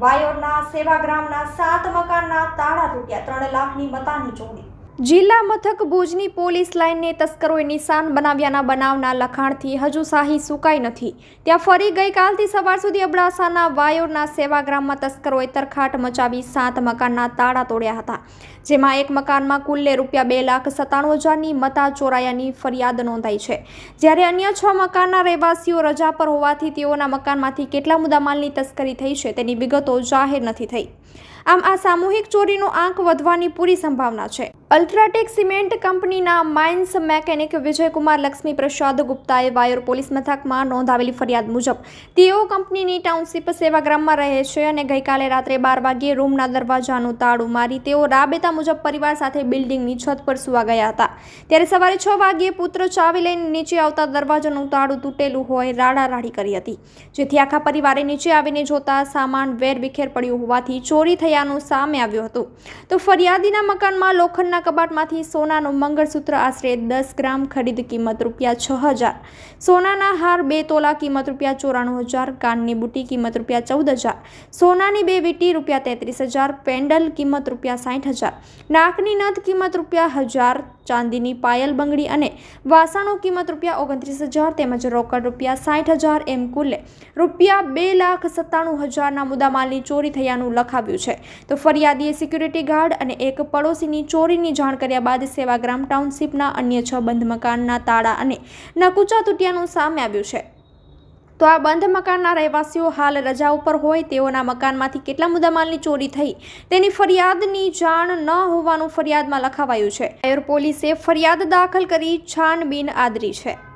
વાયોરના સેવાગ્રામના સાત મકાનના તાળા તૂટ્યા ત્રણ લાખની મતાની ચોરી. જિલ્લા મથક ભુજની પોલીસ લાઇનને તસ્કરોએ નિશાન બનાવ્યાના બનાવના લખાણથી હજુ શાહી સુકાઈ નથી. ત્યાં ફરી ગઈકાલથી સવાર સુધી અબડાસાના વાયોરના સેવાગ્રામમાં તસ્કરોએ તરખાટ મચાવી સાત મકાનના તાળા તોડ્યા હતા, જેમાં એક મકાનમાં કુલ્લે રૂપિયા બે લાખ સત્તાણું હજારની મતા ચોરાયાની ફરિયાદ નોંધાઈ છે. જ્યારે અન્ય છ મકાનના રહેવાસીઓ રજા પર હોવાથી તેઓના મકાનમાંથી કેટલા મુદ્દામાલની તસ્કરી થઈ છે તેની વિગતો જાહેર નથી થઈ. આમ આ સામૂહિક ચોરીનો આંક વધવાની પૂરી સંભાવના છે. અલ્ટ્રાટેક સિમેન્ટ કંપનીના માઇન્સ મેકેનિક વિજયકુમાર લક્ષ્મી પ્રસાદ ગુપ્તાએ વાયોર પોલીસ મથકમાં નોંધાવેલી ફરિયાદ મુજબ, તેઓ કંપનીની ટાઉનશીપ સેવાગ્રામમાં રહે છે અને ગઈકાલે રાત્રે બાર વાગ્યે રૂમના દરવાજાનું તાળું મારી તેઓ રાબેતા મુજબ પરિવાર સાથે બિલ્ડિંગની છત પર સુવા ગયા હતા. ત્યારે સવારે છ વાગ્યે પુત્ર ચાવી લઈને નીચે આવતા દરવાજાનું તાળું તૂટેલું હોય રાડારાડી કરી હતી. જેથી આખા પરિવારે નીચે આવીને જોતા સામાન વેર વિખેર પડ્યું હોવાથી ચોરી થયાનું સામે આવ્યું હતું. તો ફરિયાદીના મકાનમાં લોખંડના કબાટમાંથી સોનાનું મંગળસૂત્ર આશરે દસ ગ્રામ ખરીદ કિંમત રૂપિયા છ હજાર. સોનાના હાર બે તોલા કિંમત રૂપિયા ચોરાણું હજાર, કાનની બુટી કિંમત રૂપિયા ચૌદ હજાર, સોનાની બે વીટી રૂપિયા તેત્રીસ હજાર, પેન્ડલ કિંમત રૂપિયા સાઠ હજાર, નાકની નથ કિંમત રૂપિયા હજાર, ચાંદીની પાયલ બંગડી અને વાસણો કિંમત રૂપિયા ઓગણત્રીસ હજાર, તેમજ રોકડ રૂપિયા સાઠ હજાર એમ કુલે રૂપિયા બે લાખ સત્તાણું હજારના મુદ્દામાલની ચોરી થયાનું લખાવ્યું છે. તો ફરિયાદીએ સિક્યુરિટી ગાર્ડ અને એક પડોશીની ચોરીની જાણ કર્યા બાદ સેવાગ્રામ ટાઉનશીપના અન્ય છ બંધ મકાનના તાળા અને નકુચા તૂટ્યાનું સામે આવ્યું છે. તો આ બંધ મકાનના રહેવાસીઓ હાલ રજા ઉપર હોય તેઓના મકાનમાંથી કેટલા મુદ્દામાલની ચોરી થઈ તેની ફરિયાદની જાણ ન હોવાનું ફરિયાદમાં લખાવાયું છે. એર પોલીસે ફરિયાદ દાખલ કરી છાનબીન આદરી છે.